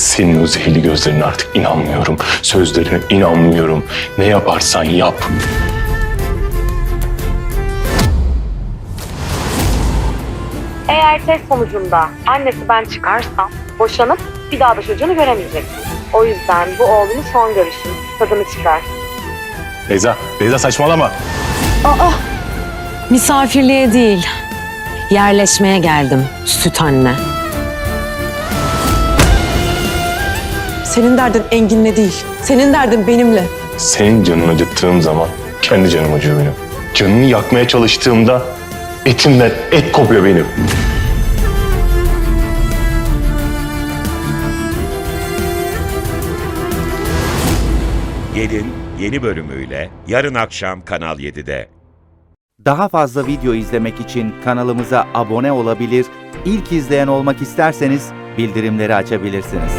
Senin o zehirli gözlerine artık inanmıyorum. Sözlerine inanmıyorum. Ne yaparsan yap. Eğer test sonucunda annesi ben çıkarsam boşanıp bir daha da çocuğunu göremeyeceksin. O yüzden bu oğlunun son görüşün. Tadını çıkar. Beyza, Beyza saçmalama. Misafirliğe değil, yerleşmeye geldim süt anne. Senin derdin Engin'le değil. Senin derdin benimle. Senin canını acıttığım zaman kendi canım acıyor benim. Canını yakmaya çalıştığımda etimden et kopuyor benim. Gelin yeni bölümüyle yarın akşam Kanal 7'de. Daha fazla video izlemek için kanalımıza abone olabilir, ilk izleyen olmak isterseniz bildirimleri açabilirsiniz.